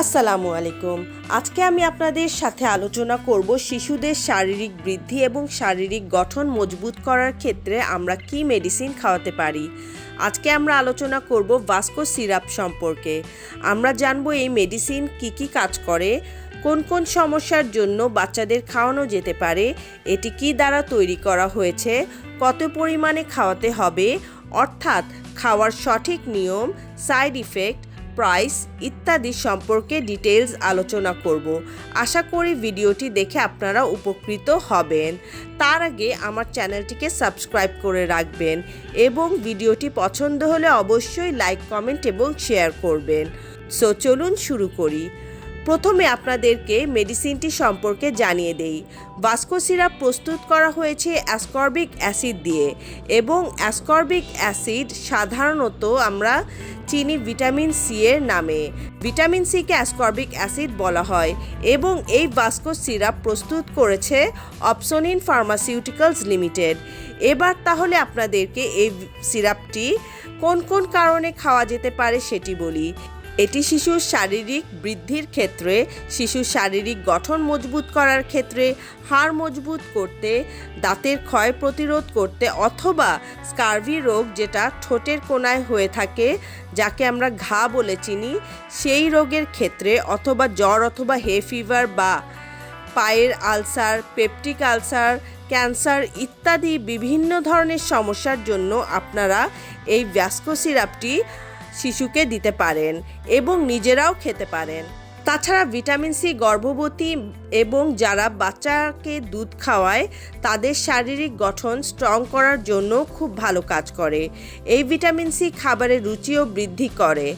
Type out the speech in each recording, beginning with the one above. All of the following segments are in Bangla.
আসসালামু আলাইকুম। আজকে আমি আপনাদের সাথে আলোচনা করব শিশুদের শারীরিক বৃদ্ধি এবং শারীরিক গঠন মজবুত করার ক্ষেত্রে আমরা কি মেডিসিন খাওয়াতে পারি। আজকে আমরা আলোচনা করব ভাস্কো সিরাপ সম্পর্কে। আমরা জানব এই মেডিসিন কি কি কাজ করে, কোন কোন সমস্যার জন্য বাচ্চাদের খাওয়ানো যেতে পারে, এটি কি দ্বারা তৈরি করা হয়েছে, কত পরিমাণে খাওয়াতে হবে, অর্থাৎ খাওয়ার সঠিক নিয়ম সাইড ইফেক্ট প্রাইস ইত্যাদি সম্পর্কে ডিটেলস আলোচনা করব। আশা করি ভিডিওটি দেখে আপনারা উপকৃত হবেন। তার আগে আমার চ্যানেলটিকে সাবস্ক্রাইব করে রাখবেন এবং ভিডিওটি পছন্দ হলে অবশ্যই লাইক কমেন্ট এবং শেয়ার করবেন। সো চলুন শুরু করি। প্রথমে আপনাদেরকে মেডিসিনটি সম্পর্কে জানিয়ে দেই। ভাস্কো সিরাপ প্রস্তুত করা হয়েছে অ্যাসকর্বিক অ্যাসিড দিয়ে এবং অ্যাসকর্বিক অ্যাসিড সাধারণত আমরা চিনি ভিটামিন সি এর নামে। ভিটামিন সিকে অ্যাসকর্বিক অ্যাসিড বলা হয় এবং এই ভাস্কো সিরাপ প্রস্তুত করেছে অপসোনিন ফার্মাসিউটিক্যালস লিমিটেড। এবার তাহলে আপনাদেরকে এই সিরাপটি কোন কোন কারণে খাওয়া যেতে পারে সেটি বলি। এটি শিশুর শারীরিক বৃদ্ধির ক্ষেত্রে শিশুর শারীরিক গঠন মজবুত করার ক্ষেত্রে, হাড় মজবুত করতে, দাঁতের ক্ষয় প্রতিরোধ করতে অথবা স্কার্ভি রোগ যেটা ঠোঁটের কোনায় হয়ে থাকে, যাকে আমরা ঘা বলে চিনি, সেই রোগের ক্ষেত্রে অথবা জ্বর অথবা হে ফিভার বা পায়ের আলসার, পেপটিক আলসার, ক্যান্সার ইত্যাদি বিভিন্ন ধরনের সমস্যার জন্য আপনারা এই ভ্যাস্কো সিরাপটি শিশুকে দিতে পারেন এবং নিজেরাও খেতে পারেন। তাছাড়া ভিটামিন সি গর্ভবতী এবং যারা বাচ্চাকে দুধ খাওয়ায়, তাদের শারীরিক গঠন স্ট্রং করার জন্য খুব ভালো কাজ করে। এই ভিটামিন সি খাবারের রুচিও বৃদ্ধি করে।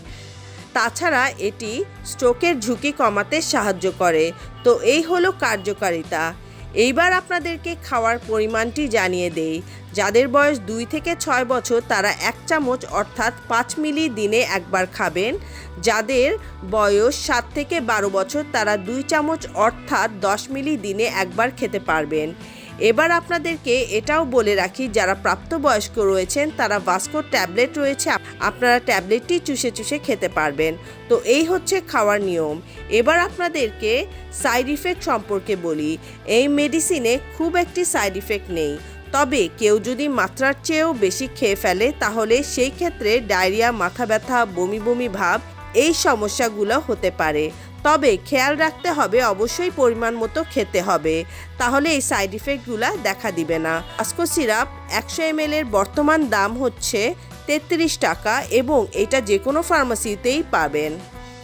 তাছাড়া এটি স্ট্রোকের ঝুঁকি কমাতে সাহায্য করে। তো এই হলো কার্যকারিতা। এইবার আপনাদেরকে খাওয়ার পরিমাণটি জানিয়ে দেই। যাদের বয়স দুই থেকে ছয় বছর, তারা এক চামচ অর্থাৎ পাঁচ মিলি দিনে একবার খাবেন। যাদের বয়স সাত থেকে বারো বছর, তারা দুই চামচ অর্থাৎ দশ মিলি দিনে একবার খেতে পারবেন। এবার আপনাদেরকে এটাও বলে রাখি, যারা প্রাপ্তবয়স্ক রয়েছেন, তারা ভাস্কোর ট্যাবলেট রয়েছে, আপনারা ট্যাবলেটটি চুষে চুষে খেতে পারবেন। তো এই হচ্ছে খাওয়ার নিয়ম। এবার আপনাদেরকে সাইড ইফেক্ট সম্পর্কে বলি। এই মেডিসিনে খুব একটি সাইড ইফেক্ট নেই। তবে কেউ যদি মাত্রার চেয়েও বেশি খেয়ে ফেলে, তাহলে সেই ক্ষেত্রে ডায়রিয়া, মাথা ব্যথা, বমি বমি ভাব, এই সমস্যাগুলো হতে পারে। তবে খেয়াল রাখতে হবে, অবশ্যই পরিমাণ মতো খেতে হবে। তাহলে এই সাইড ইফেক্টগুলো দেখা দিবে না। আসকো সিরাপ একশো এম এর বর্তমান দাম হচ্ছে তেত্রিশ টাকা এবং এটা যে কোনো ফার্মাসিতেই পাবেন।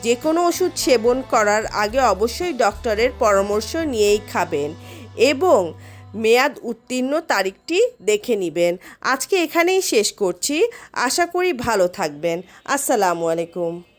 যে কোনো ওষুধ সেবন করার আগে অবশ্যই ডক্টরের পরামর্শ নিয়েই খাবেন এবং মেয়াদ উত্তীর্ণ তারিখটি দেখে নেবেন। আজকে এখানেই শেষ করছি। আশা করি ভালো থাকবেন। আসসালামু আলাইকুম।